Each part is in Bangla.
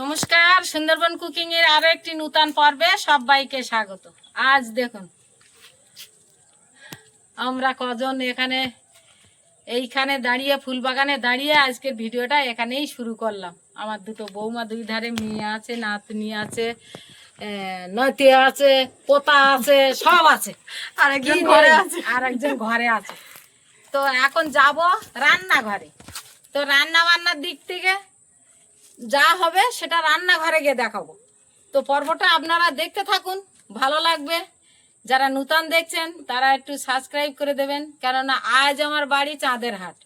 নমস্কার সুন্দরবন কুকিং এর আরও একটি নূতন পর্বে সবাইকে স্বাগত। আজ দেখুন আমরা কজন এখানে এইখানে দাঁড়িয়ে ফুল বাগানে দাঁড়িয়ে আজকের ভিডিওটা এখানেই শুরু করলাম। আমার দুটো বৌমা দুই ধারে মেয়ে আছে নাতনি আছে নতি আছে পোতা আছে সব আছে। আর একজন ঘরে আছে। আর একজন ঘরে আছে। তো এখন যাব রান্নাঘরে। তো রান্না বান্নার দিক থেকে যা হবে সেটা রান্নাঘরে গিয়ে দেখাবো। তো পর্বটা আপনারা দেখতে থাকুন ভালো লাগবে। যারা নূতন দেখছেন তারা একটু সাবস্ক্রাইব করে দেবেন কেননা আজ আমার বাড়ি চাঁদের হাট।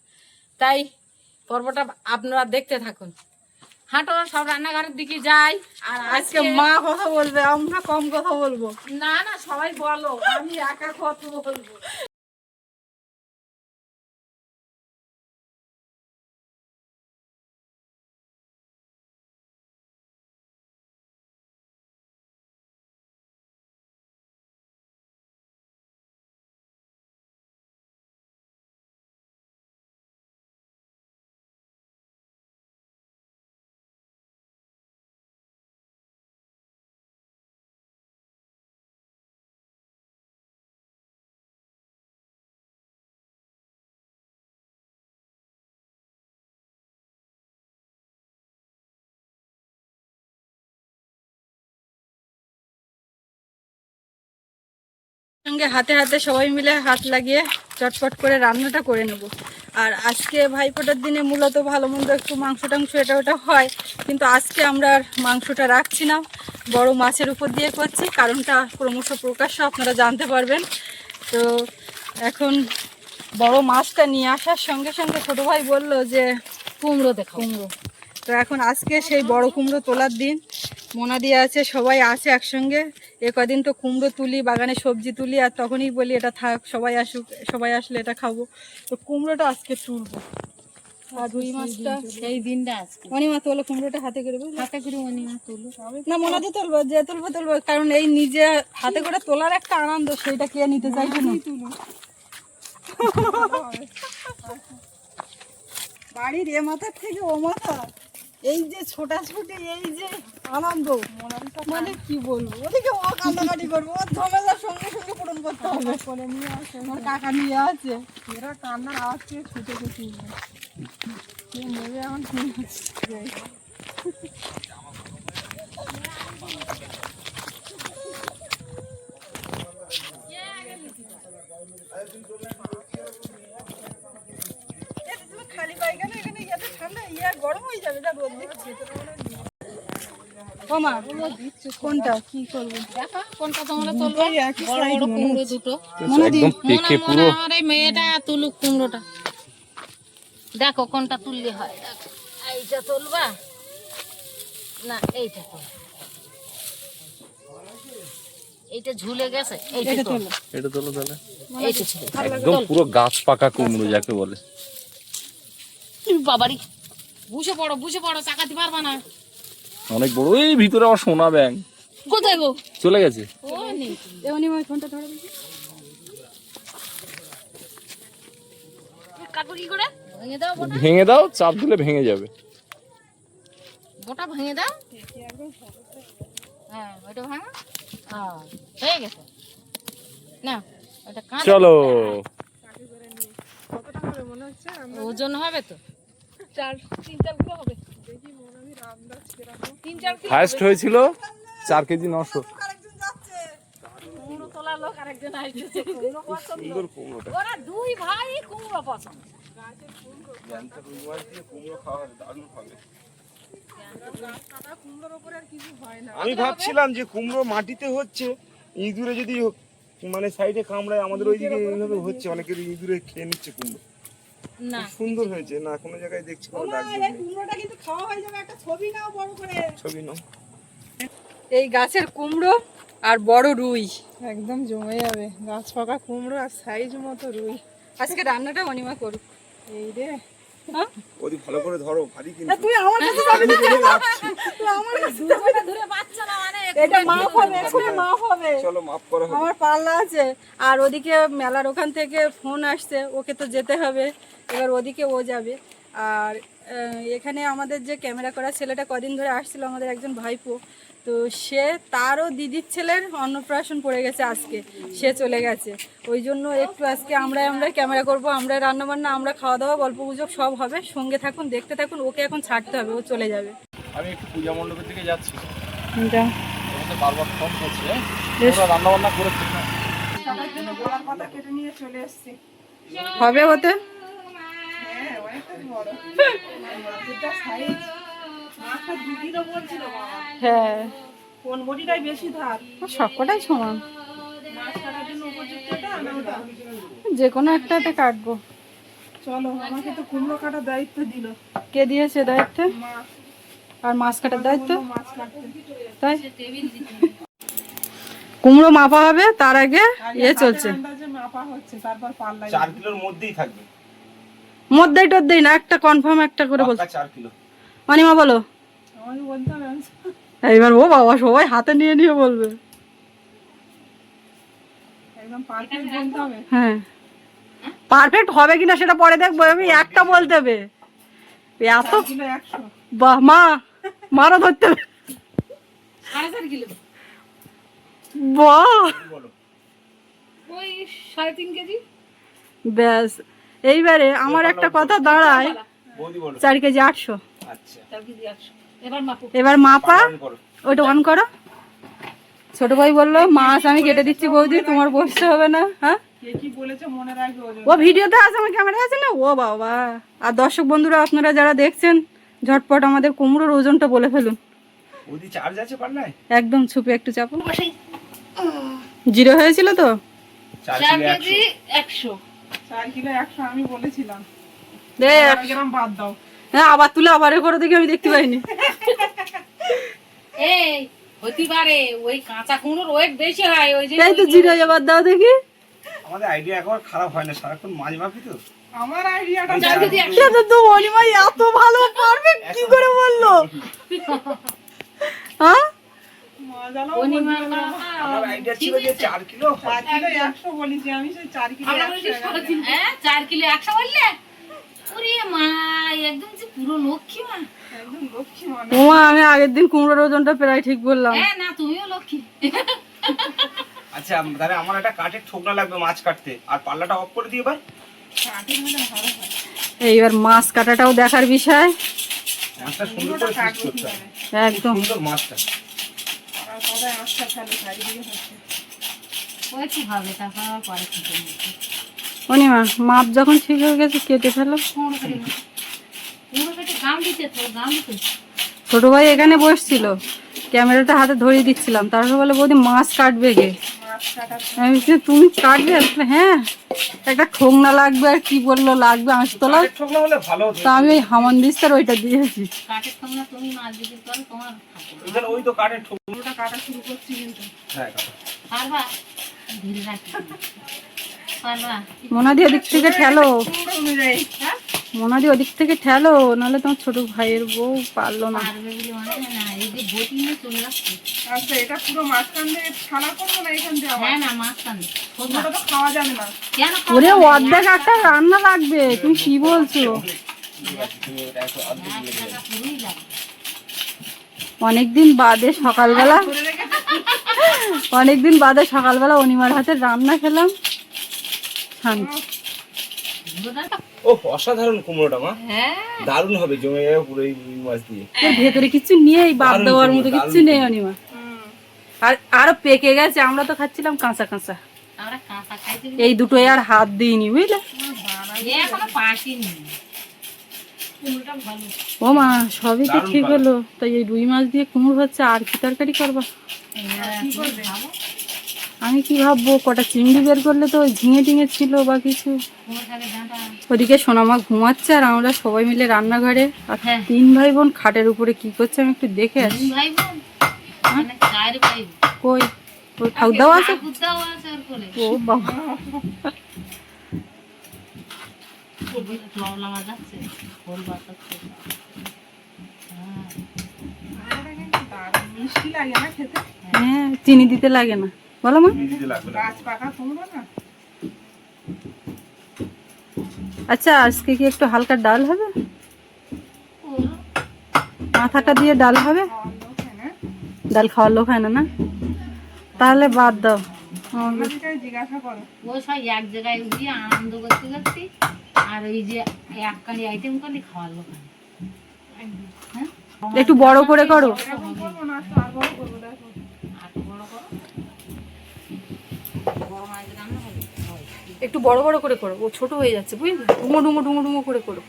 তাই পর্বটা আপনারা দেখতে থাকুন। হাঁটো সব রান্নাঘরের দিকে যাই আর আজকে মা কথা বলবে আমরা কম কথা বলব। না না সবাই বলো আমি একা কথা বলব। সঙ্গে হাতে হাতে সবাই মিলে হাত লাগিয়ে চটপট করে রান্নাটা করে নেব। আর আজকে ভাইফোঁটার দিনে মূলত ভালো মন্দ একটু মাংস টাংস এটা ওটা হয় কিন্তু আজকে আমরা আর মাংসটা রাখছি না বড় মাছের উপর দিয়ে করছি কারণটা ক্রমশ প্রকাশ্য আপনারা জানতে পারবেন। তো এখন বড় মাছটা নিয়ে আসার সঙ্গে সঙ্গে ছোটো ভাই বলল যে কুমড়ো দেখো কুমড়ো। তো এখন আজকে সেই বড় কুমড়ো তোলার দিন। মোনা দিয়ে আছে সবাই আসে একসঙ্গে। এ কদিন তো কুমড়ো তুলি বাগানে সবজি তুলি আর তখনই বলি এটা থাক সবাই আসুক সবাই আসলে এটা খাব। তো কুমড়োটা আজকে তুলবো। রুই মাছটা সেই দিনটা আজকে। অনিমা তোলো কুমড়োটা হাতে করে হাতে করে অনিমা তুলো। না তুলবো যে তুলবো তুলবো কারণ এই নিজে হাতে করে তোলার একটা আনন্দ সেইটা কে নিতে চাইছে না বাড়ির এ মাথার থেকে ও মাথা এই যে ছোটাছুটি এই যে আনন্দ। মানে কি বলব? ওদিকে ও কান্নাকাটি করব ওর ঝামেলার সঙ্গে সঙ্গে পূরণ করতে হবে। করে নিয়ে আসে। আমার কাকা নিয়ে আছে এরা কান্নার আওয়াজ থেকে ছুটে গেছি নেবে এখন কি খালি পায়খানা কোনটা? কি করব? দেখো কোনটা তোমরা তুলবে? বড় বড় কুমড়ো দুটো। দি আমার এই মেয়েটা তুলুক কুমড়োটা। দেখো কোনটা তুললে হয়। দেখো এইটা তুলবা। না এইটা তুল। এইটা ঝুলে গেছে এইটা এটা এটা তোলো তাহলে। এইটা একদম পুরো গাছ পাকা কুমড়ো যাকে বলে। তুমি বাবারি। বুঝে পড়ো বুঝে পড়ো চাকাতে পারবা না। অনেক বড় ওই ভিতরে আবার সোনা ব্যাং কোথায় গো? চলে গেছে। ও নেই এমনি ফোনটা ধরে দেখি কাকু কি করে? ভেঙে দাও ভেঙে দাও চাপ দিলে ভেঙে যাবে। গোটা ভেঙে দাও? হ্যাঁ ভাঙা। হ্যাঁ হয়ে গেছে। না ওটা চলো। ওজন হবে তো। চার তিন চার কিলো হবে? হায়েস্ট হয়েছিল চার কেজি নশো। কুমড়ো তোলার লোক আরেকজন আসছে। কুমড়ো পছন্দ সুন্দর কুমড়োটা। ওরা দুই ভাই কুমড়ো পছন্দ। কাটা কুমড়োর উপরে আর কিছু হয় না আমি ভাবছিলাম যে কুমড়ো মাটিতে হচ্ছে ইঁদুরে যদি মানে সাইডে কামড়ায় আমাদের ওইদিকে এইভাবে হচ্ছে অনেকের ইঁদুরে খেয়ে নিচ্ছে কুমড়ো। সুন্দর হয়েছে। না কোনো জায়গায় দেখছি কোনো দাগ এই নেই কুমড়োটা কিন্তু খাওয়া হয়ে যাবে। একটা ছবি নাও বড় করে। ছবি নাও। এই গাছের কুমড়ো আর বড় রুই। একদম জমে যাবে। গাছ পাকা কুমড়ো আর সাইজ মতো রুই। আজকে রান্নাটা অনিমা করুক। এই রে? ওদি ভালো করে ধরো ভারী কিন্তু। তুই আমার কাছে যাবি না? তুই আমার কাছে যাবি না। দূরে বাচ্চা না মানে এটা মাফ হবে এক্ষুনি মাফ হবে। চলো মাফ করা হবে। আমার পাল্লা আছে। আর ওদিকে মেলার ওখান থেকে ফোন আসছে ওকে তো যেতে হবে। এবার ওদিকে ও যাবে। আর এখানে আমাদের যে ক্যামেরা করা ছেলেটা কদিন ধরে আসছিল আমাদের একজন ভাইপো। তো সে তারও দিদির ছেলের অন্নপ্রাশন পড়ে গেছে আজকে। সে চলে গেছে। ওই জন্য একটু আজকে আমরা আমরা ক্যামেরা করব আমরা রান্নাবান্না আমরা খাওয়া দাওয়া গল্প গুজব সব হবে। সঙ্গে থাকুন দেখতে থাকুন ওকে এখন ছাড়তে হবে ও চলে যাবে। আমি একটু পূজা মণ্ডপের দিকে যাচ্ছি। যা তোমাদের বারবার ফোন করছে। তোমরা রান্না বান্না করে ঠিক না হবে ওতে হ্যাঁ। কোন বেশি ধার সবকটাই সমান। যে কোনো একটাতে কাটবো। চলো আমাকে তো কুমড়ো কাটার দায়িত্ব দিল। কে দিয়েছে দায়িত্ব? আর মাছ কাটার দায়িত্ব? তাই? কুমড়ো মাপা হবে তার আগে ইয়ে চলছে। আন্দাজে মাপা হচ্ছে তারপর পাল্লাই চার কিলোর মধ্যেই থাকবে। মধ্যেই টদ্দেই না একটা কনফার্ম একটা করে বলছে। চার কিলো। অনিমা বলো। এইবার ও বাবা সবাই হাতে নিয়ে নিয়ে বলবে। একদম পারফেক্ট হবে। হ্যাঁ। পারফেক্ট হবে কিনা সেটা পরে দেখব আমি একটা বলতে হবে। এত বাহ মা মারা ধরতে হবে। সাড়ে চার কিলো। বাহ। সাড়ে তিন কেজি। ব্যাস এইবারে আমার একটা কথা দাঁড়ায়। চার কেজি আটশো। আচ্ছা। এবার মাপো। এবার মাপা। অন করো। ওইটা অন করো। ছোট ভাই বলল মাছ আমি কেটে দিচ্ছি বৌদি তোমার বসতে হবে না। হ্যাঁ? কে কি বলেছে মনে রাখবে ওজন? ও ভিডিওতে আছে আমার ক্যামেরা আছে না? ও বাবা। আর দর্শক বন্ধুরা আপনারা যারা দেখছেন ঝটপট আমাদের কুমড়োর ওজনটা বলে ফেলুন। একদম ছুপে একটু চাপো। জিরো হয়েছিল তো? চার চার কিলো একশো। চার কিলো একশো আমি বলেছিলাম। দে এক গ্রাম বাদ দাও। হ্যাঁ আবার তুলে আবার করে দেখি আমি দেখতে পাইনি। এই হতে পারে ওই কাঁচা কুমড়োর ওয়েট বেশি হয় ওই যে এই তো জিরো এবার দাও দেখি। আমাদের আইডিয়া একবার খারাপ হয় না সারাক্ষণ মাছ মাপি তো। আমার আইডিয়াটা তো অনিমা এত ভালো পারবে কি করে বলল? হ্যাঁ? চার কিলো একশো বলেছি আমি সেই হ্যাঁ চার কিলো একশো বললে? ওমা আমি আগের দিন কুমড়োর ওজনটা প্রায় ঠিক বললাম। হ্যাঁ না তুমিও লক্ষ্মী। আচ্ছা তাহলে আমার একটা কাঠের ঠোকরা লাগবে মাছ কাটতে। আর পাল্লাটা অফ করে দিয়ে হয়। এইবার মাছ কাটাটাও দেখার বিষয়। একদম। মাছটা। তারপর পরে অনিমা মাপ যখন ঠিক হয়ে গেছে কেটে ফেলো। ছোট ভাই এখানে বসছিল। ক্যামেরাটা হাতে ধরিয়ে দিচ্ছিলাম। তারপর বলে বৌদি মাছ কাটবে গে। আমি বলছি, তুমি কাটবে? হ্যাঁ একটা ঠোংনা লাগবে আর কি বলল লাগবে আমি তোলা। তা আমি ওই হামান দিস্তার ওইটা দিয়েছি। কাটা শুরু করছি কিন্তু। হ্যাঁ মোনাদি ওদিক থেকে ঠেলো। হ্যাঁ মোনাদি ওদিক থেকে ঠেলো নাহলে তোমার ছোট ভাইয়ের বউ পারল না। মনে হয় আচ্ছা হ্যাঁ না মাছ টানে ওটা তো খাওয়া যাবে না। কেন ওরে অর্ধেক একটা রান্না লাগবে তুমি কি বলছো? অনেকদিন বাদে সকালবেলা অনেকদিন বাদে সকালবেলা অনিমার হাতে রান্না খেলাম। শান্তি ও অসাধারণ কুমড়োটা মা। হ্যাঁ। দারুণ হবে জমে যাবে পুরো এই মাছ দিয়ে। এর ভেতরে কিছু নেই বাদ দেওয়ার মতো কিছু নেই অনিমা। আর আরও পেকে গেছে আমরা তো খাচ্ছিলাম কাঁচা কাঁচা। আমরা কাঁচা খাইতে এই দুটোই আর হাত দিইনি বুঝলে? এ এখনও পাকিনি। কুমড়োটা ভালো। ও মা সবই তো ঠিক হলো। তাই এই রুই মাছ দিয়ে কুমড়ো হচ্ছে আর কি তরকারি করবা? খাব। আমি কি ভাববো কটা চিংড়ি বের করলে তো ওই ঝিঙে টিঙে ছিল বা কিছু। ওদিকে সোনামা ঘুমাচ্ছে আর আমরা সবাই মিলে রান্নাঘরে। আর হ্যাঁ। তিন ভাই বোন খাটের উপরে কি করছে আমি একটু দেখে আসি। বোন মানে কই? ওই ঠাকুরদাও আছে? ও বাবা। খেতে হ্যাঁ চিনি দিতে লাগে না। বলো মা। আচ্ছা আজকে কি একটু হালকা ডাল হবে? মাথাটা দিয়ে ডাল হবে? ডাল খাওয়ার লোক হয় না না? তাহলে বাদ দাও। আমাকে আমাকে জিজ্ঞাসা করো ও সব এক জায়গায় গিয়ে আনন্দ করতে করতে আর ওই যে এক কারি আইটেম করলে খাওয়ার লোক হ্যাঁ একটু বড় করে করো এরকম করব না তো আর বড় করব দেখো আর বড় করো বড় মাছ রান্না হবে হয়। একটু বড় বড় করে করো ও ছোট হয়ে যাচ্ছে বুঝলি? ডুমো ডুমো ডুমো ডুমো করে করো।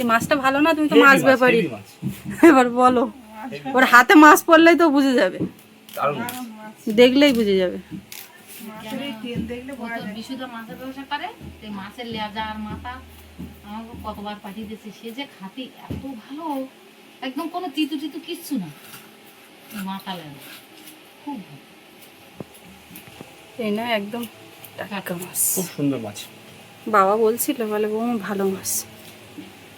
এই মাছটা ভালো না? তুমি তো মাছ ব্যাপারই এবার বলো ওর হাতে মাছ পড়লেই তো বুঝে যাবে। মাছ। দেখলেই বুঝে যাবে। মাছের এই তেল দেখলে ও তো বিশুদ্ধ মাছের ব্যবসা করে সেই মাছের লেজা আর মাথা আমাকে কতবার পাঠিয়ে দিয়েছে সে যে খাতি এত ভালো একদম কোনো তিতু টিতু কিচ্ছু না। মাথা লেজা খুব ভালো। এই না একদম টাটকা মাছ। খুব সুন্দর মাছ। বাবা বলছিল বলে বৌমা ভালো মাছ।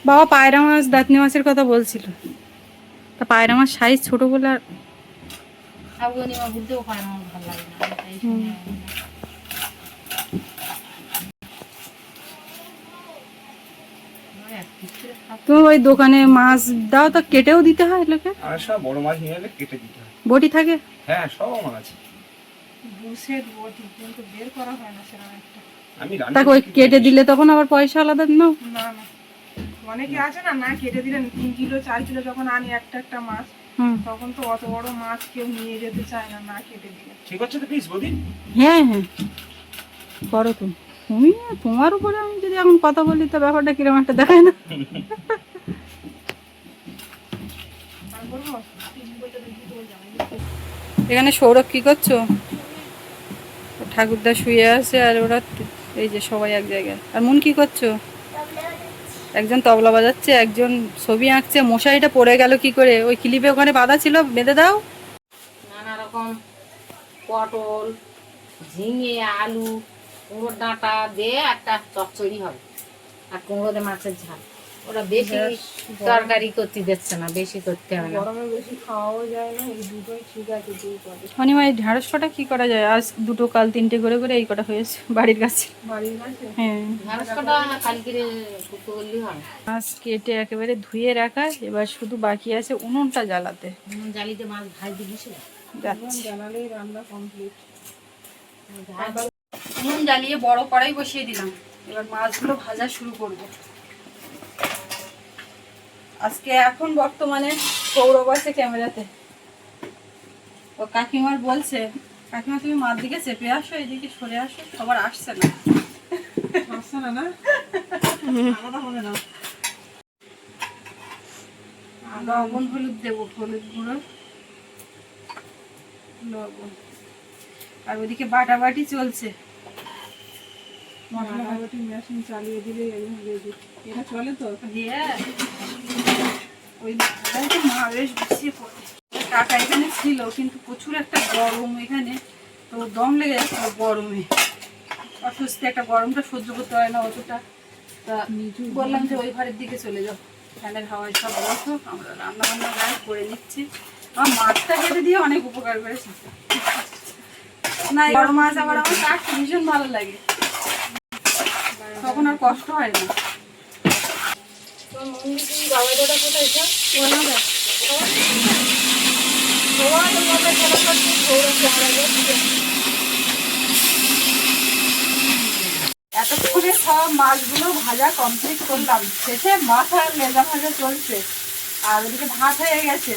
বাবা পায়রা মাছ দাঁতনি মাছের কথা বলছিল। তা পায়রা মাছ সাইজ ছোট বলে আর। তুমি ওই দোকানে মাছ দাও তা কেটেও দিতে হয় লোকে? আর সব বড় মাছ নিয়ে এলে কেটে দিতে হয়। বটি থাকে? হ্যাঁ সব আমার আছে। বুসের বটি কিন্তু বের করা হয় না সেরকম একটা। তাকে ওই কেটে দিলে তখন আবার পয়সা আলাদা নাও। না না। অনেকে আছে না না কেটে দিলেন তিন কিলো চার কিলো যখন আনি একটা একটা মাছ হুম। তখন তো অত বড় মাছ কেউ নিয়ে যেতে চায় না না কেটে দিলে। ঠিক হচ্ছে তো পিস হ্যাঁ হ্যাঁ। করো তুমি। তুমি তোমার উপরে আমি যদি এখন কথা বলি তো ব্যাপারটা কীরকম একটা দেখায় না। আর বলব এখানে সৌরভ কি করছ? ঠাকুরদা শুয়ে আছে আর ওরা এই যে সবাই এক জায়গায়। আর মন কি করছ? একজন তবলা বাজাচ্ছে, একজন ছবি আঁকছে, মশারিটা পড়ে গেল কি করে? ওই ক্লিপে ওখানে বাঁধা ছিল, বেঁধে দাও। নানা রকম পটল, ঝিঙে, আলু, কুমড়োর ডাঁটা দিয়ে একটা চচ্চড়ি হবে, আর কুমড়োতে মাছের ঝাল। ওরা বেশি তরকারি করতে দিচ্ছে না বেশি করতে হবে না। গরমে বেশি খাওয়াও যায় না এই দুটোই ঠিক আছে দুই পদে অনিমা এই ঢ্যাঁড়স কটা কি করা যায়? আজ দুটো কাল তিনটে করে করে এই কটা হয়েছে বাড়ির কাছে। বাড়ির কাছে? হ্যাঁ। কটা কালকে কুকু হয়। মাছ কেটে একেবারে ধুয়ে রাখা এবার শুধু বাকি আছে উনুনটা জ্বালাতে। নুন জালিতে মাছ ভাজতে বসে। যাচ্ছে। রান্না কমপ্লিট নুন জ্বালিয়ে বড় কড়াই বসিয়ে দিলাম। এবার মাছগুলো ভাজা শুরু করব। আজকে এখন বর্তমানে সৌরভ আছে ক্যামেরাতে। ও কাকিমার বলছে কাকিমা তুমি মার দিকে চেপে আসো এদিকে সরে আসো সবার আসছে না। আসছে না না? আলাদা হবে না। লবণ হলুদ দেবো হলুদ গুঁড়ো। লবণ। আর ওদিকে বাটাবাটি চলছে। মশলা হাইবাটি মেশিন চালিয়ে দিলেই একদম রেডি এটা চলে তো? দিয়ে ওই তো মা বেশ গুছিয়ে পড়ে এখানে ছিল, কিন্তু প্রচুর একটা গরম এখানে। তো দম লেগে যাচ্ছে গরমে। অসুস্থ একটা গরমটা সহ্য করতে পারে না অতটা। তা বললাম যে ওই ঘরের দিকে চলে যাও। ফ্যানের হাওয়ায় সব বসো আমরা রান্না বান্না গায়ে করে নিচ্ছি। আমার মাছটা কেটে দিয়ে অনেক উপকার করেছে। না বড় মাছ আবার আমার কাটতে ভীষণ ভালো লাগে। তখন আর কষ্ট হয় না। এতক্ষণে সব মাছগুলো ভাজা কমপ্লিট করলাম। শেষে মাথা আর লেজা ভাজা চলছে। আর ওদিকে ভাত হয়ে গেছে।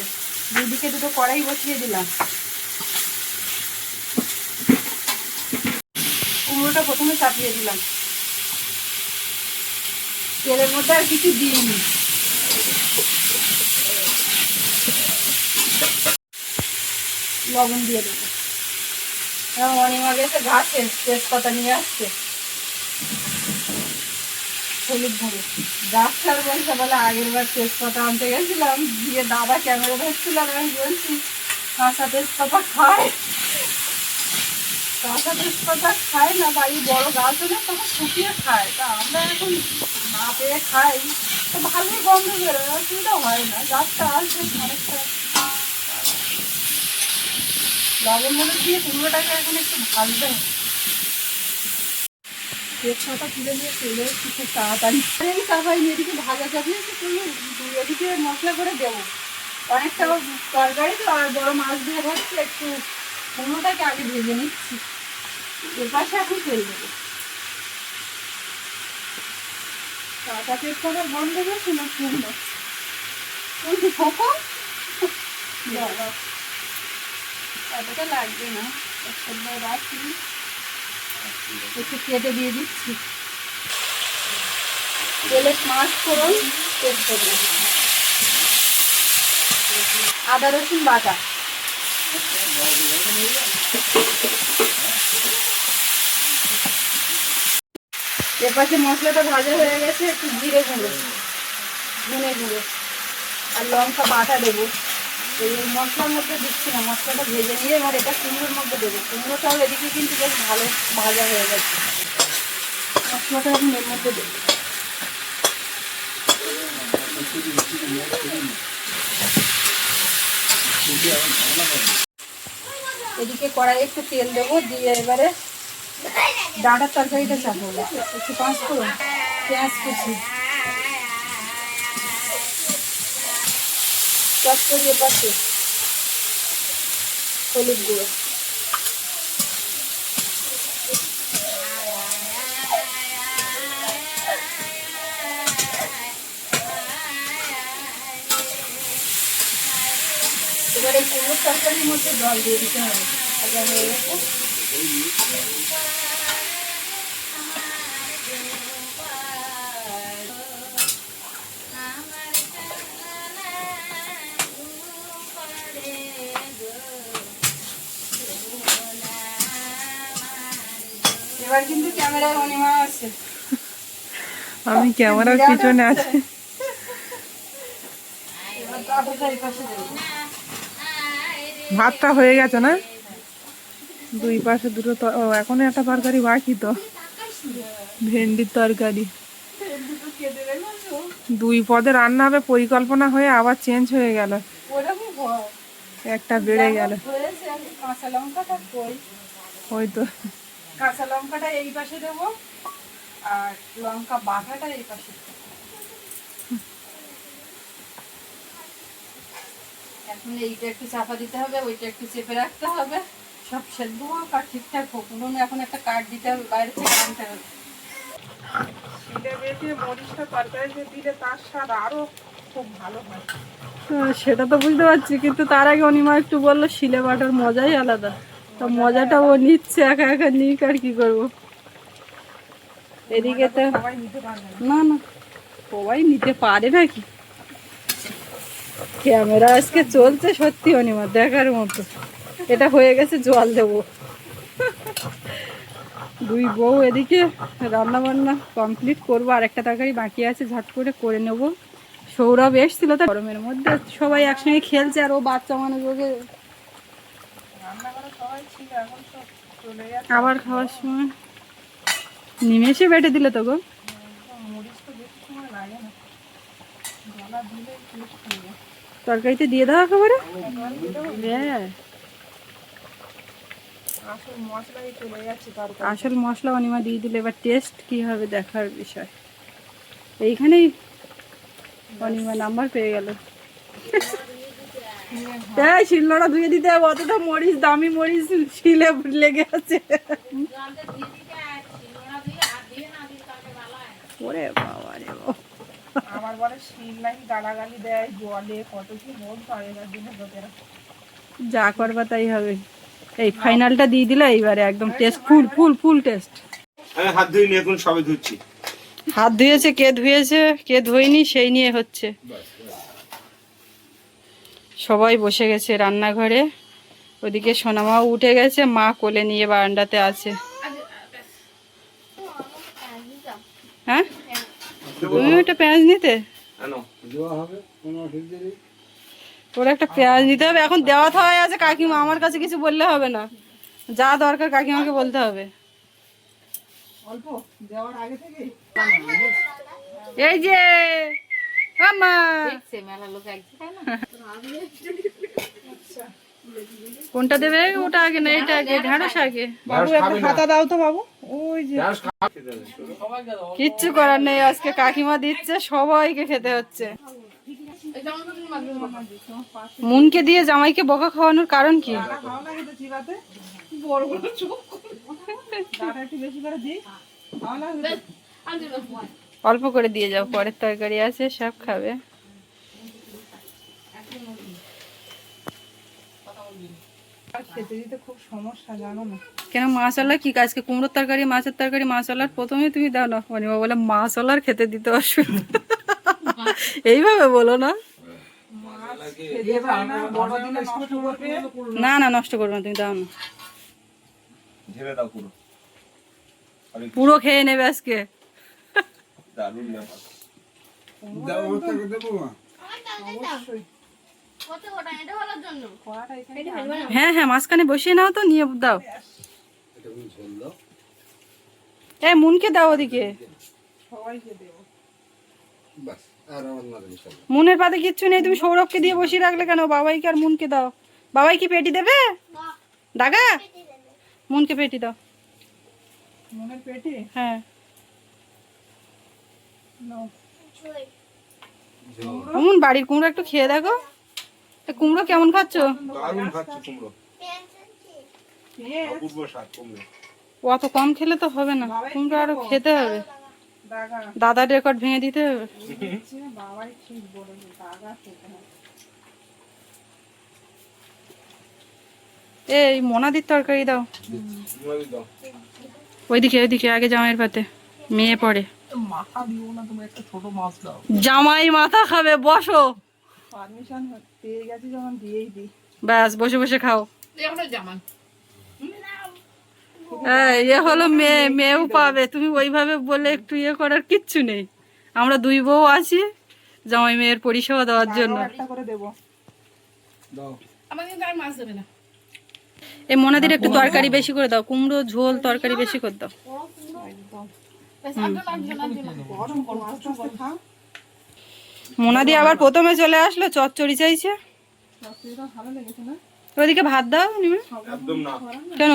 দুদিকে দুটো কড়াই বসিয়ে দিলাম। কুমড়োটা প্রথমে চাপিয়ে দিলাম। তেলের মধ্যে আর কিছু দিইনি। লবণ দিয়ে দেবো। অনিমা গেছে গাছে তেজপাতা নিয়ে আসছে। হলুদ গুঁড়ো। ডাক্তার বলছে বলে আগের বার তেজপাতা আনতে গেছিলাম, দিয়ে দাদা ক্যামেরা ধরছিলাম আমি বলছি, কাঁচা তেজপাতা খায়। কাঁচা তেজপাতা খায় না বাড়ি বড় গাছ হলে তখন শুকিয়ে খায়। তা আমরা এখন নিয়ে এদিকে ভাজা তুমি এদিকে মশলা করে দেবো। অনেকটা তরকারি তো, আর বড় মাছ দিয়ে হচ্ছে একটু কুমড়োটাকে আগে ভেজে নিচ্ছি। এর পাশে এখন তেল দেবো। কাঁচা তেজপাতা বন্ধ করছি না? শুকনো ফোকো দাও এতটা লাগবে না। একটু রাখি একটু কেটে দিয়ে দিচ্ছি। তেলে মাছ তেজপাতা আদা, রসুন বাটা। এর পাশে মশলাটা ভাজা হয়ে গেছে, একটু জিরে গুঁড়ো, ধনে গুঁড়ো আর লঙ্কা বাটা দেবো। এই মশলার মধ্যে দিচ্ছি না, মশলাটা ভেজে নিয়ে এবার এটা কুমড়োর মধ্যে দেবো। কুমড়োটাও এদিকে কিন্তু বেশ ভালো ভাজা হয়ে গেছে। মশলাটা এখন এর মধ্যে দেবো। এদিকে কড়াই একটু তেল দেবো, দিয়ে এবারে ডাঁটার তরকারিটা চাপাবো একটু পাঁচ করুন পেঁয়াজ কুচি। চটচড়িয়ে পাশে হলুদ গুঁড়ো। এবার এই কুমড়োর তরকারির মধ্যে জল দিয়ে দিতে হবে। ভাজা হয়ে গেছে। এবার কিন্তু ক্যামেরায় অনিমা আছে। আমি ক্যামেরার পিছনে আছি। ভাতটা হয়ে গেছে না? দুই পাশে দুটো ও, এখনও একটা তরকারি বাকি তো। ভেন্ডির তরকারি। দুই পদে রান্না হবে, পরিকল্পনা হয়ে আবার চেঞ্জ হয়ে গেল। একটা বেড়ে গেল। ওই তো। কাঁচা লঙ্কাটা এই পাশে দেবো আর লঙ্কা এই পাশে এখন এইটা একটু চাপা দিতে হবে, ওইটা একটু চেপে রাখতে হবে। সব সেদ্ধ হোক আর ঠিকঠাক হোক। উনুন এখন একটা কাঠ দিতে হবে বাইরে থেকে আনতে হবে। শিলে বেটে মরিচটা তরকারিতে দিলে তার স্বাদ আরও খুব ভালো হয়। হ্যাঁ, সেটা তো বুঝতে পারছি কিন্তু তার আগে অনিমা একটু বলল শিলে বাটার মজাই আলাদা। তা মজাটা ও নিচ্ছে একা একা নিক আর কি করব। এদিকে তো না না সবাই নিতে পারে নাকি? ক্যামেরা আজকে চলছে সত্যি অনিমা দেখার মতো। এটা হয়ে গেছে জল দেবো। দুই বউ এদিকে রান্না বান্না কমপ্লিট করব আর একটা তরকারি বাকি আছে ঝট করে করে নেব। সৌরভ এসছিল তো গরমের মধ্যে সবাই একসঙ্গে খেলছে আর ও বাচ্চা মানুষ ওকে আবার খাওয়ার সময়। নিমেষে বেটে দিলে তো গো। তরকারিতে দিয়ে দেওয়া খাবারে হ্যাঁ। আসল মশলা অনিমা দিয়ে দিলে এবার টেস্ট কি হবে দেখার বিষয়। এইখানেই অনিমা নাম্বার পেয়ে গেল। হ্যাঁ শিলনোড়া ধুয়ে দিতে হবে অতটা মরিচ দামি মরিচ শিলে লেগে আছে। ওরে বাবা রে। আবার বলে শিল নাকি গালাগালি দেয় জলে কত কি মোট আগেকার দিনে লোকেরা যা করবা তাই হবে। এই ফাইনালটা দিয়ে দিলে এইবারে একদম টেস্ট ফুল ফুল ফুল টেস্ট আমি হাত ধুইনি এখন সবে ধুচ্ছি। হাত ধুয়েছে কে ধুয়েছে কে ধুয়নি সেই নিয়ে হচ্ছে। সবাই বসে গেছে রান্নাঘরে। ওদিকে সোনামাও উঠে গেছে মা কোলে নিয়ে বারান্দাতে আছে। হ্যাঁ? তুমি একটা পেঁয়াজ নিতে? ওরা একটা পেঁয়াজ নিতে হবে। এখন দেওয়া থাওয়া আছে কাকিমা। আমার কাছে কিছু বললে হবে না। যা দরকার কাকিমাকে বলতে হবে। অল্প? দেওয়ার আগে থেকে? এই যে আমা কোনটা দেবে? ওটা আগে না এটা আগে ঢেঁড়স আগে। বাবু একটা হাতা দাও তো বাবু। ওই যে। কিচ্ছু করার নেই আজকে কাকিমা দিচ্ছে সবাইকে খেতে হচ্ছে। মুনকে দিয়ে জামাইকে বকা খাওয়ানোর কারণ কি। অল্প করে দিয়ে যাও, পরের তরকারি আছে, সব খাবে। কেন মাছওয়ালা কি আজকে কুমড়োর তরকারি, মাছের তরকারি, মাছওয়ালার? প্রথমে তুমি দাও না অনিমা বলে মাছওয়ালার খেতে দিতে অসুবিধা। এইভাবে বলো না। না না নষ্ট করবে না তুমি দাও না। পুরো। পুরো খেয়ে নেবে আজকে। হ্যাঁ হ্যাঁ মাঝখানে বসিয়ে নাও তো নিয়ে দাও। এ মুনকে দাও ওদিকে। সবাইকে দেবো। মুনের পাতে কিচ্ছু নেই তুমি সৌরভকে দিয়ে বসিয়ে রাখলে কেন? বাবাইকে আর মুনকে দাও। বাবাই কি পেটি দেবে? দাগা? মুনকে পেটি দাও। মনের পেটে? হ্যাঁ। নাও মুন বাড়ির কুমড়ো একটু খেয়ে দেখো। এ কুমড়ো কেমন খাচ্ছ? দারুণ কুমড়ো। অত কম খেলে তো হবে না। কুমড়ো আরও খেতে হবে। দাদার রেকর্ড ভেঙে দিতে হবে? এই মোনাদির তরকারি দাও। ওইদিকে ওইদিকে আগে জামাইয়ের পাতে। মেয়ে পড়ে। মাথা দিও না তুমি একটা ছোট মাছ দাও। জামাই মাথা খাবে বসো। পারমিশন পেয়ে গেছি যখন দিয়েই দিই। ব্যাস বসে বসে খাও। হ্যাঁ এ হলো মেয়ে মেয়েও পাবে। তুমি ওইভাবে বলে একটু ইয়ে করার কিচ্ছু নেই। আমরা দুই বউ আছি জামাই মেয়ের পরিষেবা দেওয়ার জন্য। আরও একটা করে দেবো। দাও। এই মোনাদির একটু তরকারি বেশি করে দাও। কুমড়ো ঝোল তরকারি বেশি করে দাও। মোনাদি আবার প্রথমে চলে আসলো চচ্চড়ি চাইছে। সবজিটা ভালো লেগেছে না? ওইদিকে ভাত দাও নিমে। একদম না। কেন?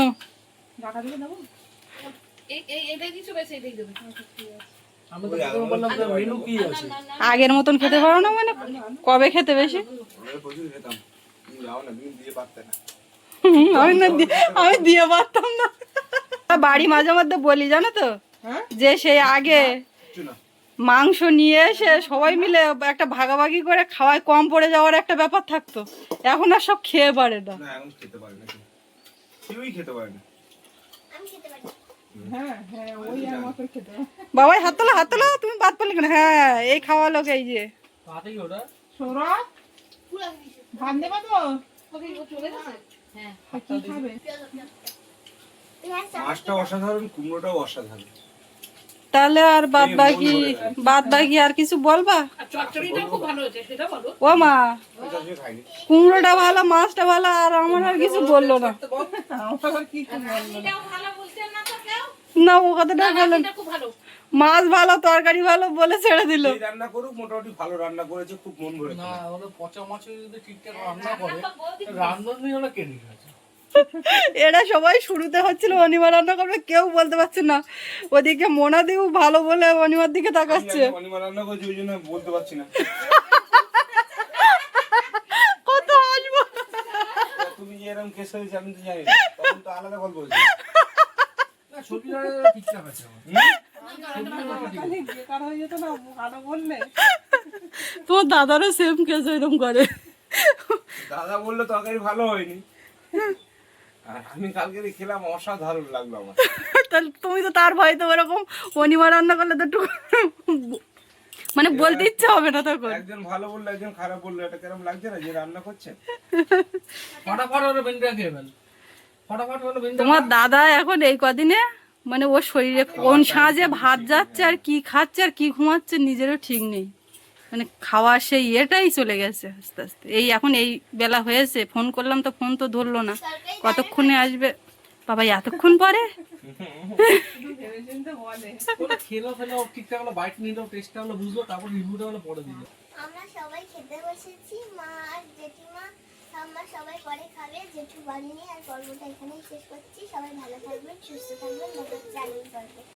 দেবো। মেনু আছে? আগের মতন খেতে পারো না মানে? কবে খেতে বেশি? আমি দিয়ে পারতাম না। বাড়ি মাঝে মধ্যে বলি জানো তো? হ্যাঁ? যে সেই আগে মাংস নিয়ে এসে সবাই মিলে একটা ভাগাভাগি করে খাওয়ায় কম পড়ে যাওয়ার একটা ব্যাপার থাকতো। এখন আর সব খেয়ে পারে না। না খেতে পারে না খেতে পারে না হ্যাঁ হ্যাঁ ওই আর মতো খেতে হবে। বাবাই হাত তোলা হাত তোলা তুমি বাদ পড়লে কেন? হ্যাঁ এই খাওয়া লোক এই যে। সৌরভ? ভাত দেবা তো? আর কি খাবে? মাছটা অসাধারণ কুমড়োটাও অসাধারণ। তাহলে আর বাদ বাকি বাদ বাকি আর কিছু বলবা? ও মা। কুমড়োটা ভালো মাছটা ভালো আর আমার আর কিছু বলল না আমার আবার কি কি বলব না ও কথাটা না। মাছ ভালো তরকারি ভালো বলে ছেড়ে দিল। রান্না করুক মোটামুটি ভালো রান্না করেছে খুব মন ভরে না ওরা পচা মাছ যদি ঠিকঠাক রান্না করে ওরা গেছে এরা সবাই শুরুতে হচ্ছিল অনিমা রান্না করবে কেউ বলতে পারছে না। ওদিকে মোনা দিও ভালো বলে অনিমার দিকে তাকাচ্ছে। অনিমা রান্না করেছে ওই জন্য বলতে পারছি না। কত হাসবো। তুমি যে এরকম কেস হয়েছে আমি তো জানি না। তখন তো আলাদা গল্প হয়েছে তোমার দাদারও সেম কেস এরকম করে। দাদা বলল তরকারি ভালো হয়নি। আর আমি কালকে খেলাম অসাধারণ লাগল আমার। তাহলে তুমি তো তার ভয়তে ওরকম অনিমা রান্না করলে তো একটু মানে বলতে ইচ্ছে হবে না তখন। একজন ভালো বলল একজন খারাপ বলল এটা কেরম লাগছে না যে রান্না করছে? ফটাফট ওরা ভেন্ডা খেয়ে ফেল। তোমার দাদা এখন এই কদিনে মানে ওর শরীরে কোন সাঁজে ভাত যাচ্ছে আর কি খাচ্ছে আর কি ঘুমাচ্ছে নিজেরও ঠিক নেই। মানে খাওয়ার সেই ইয়েটাই চলে গেছে আস্তে আস্তে। এই এখন এই বেলা হয়েছে ফোন করলাম তো ফোন তো ধরলো না। কতক্ষণে আসবে? বাবা এতক্ষণ পরে? আমরা সবাই খেতে বসেছি মা আর সবাই পরে খাবে, জেঠু বানিয়ে আর পর্বটা এখানেই শেষ করছি। সবাই ভালো থাকবেন, সুস্থ থাকবেন আগামী পর্বে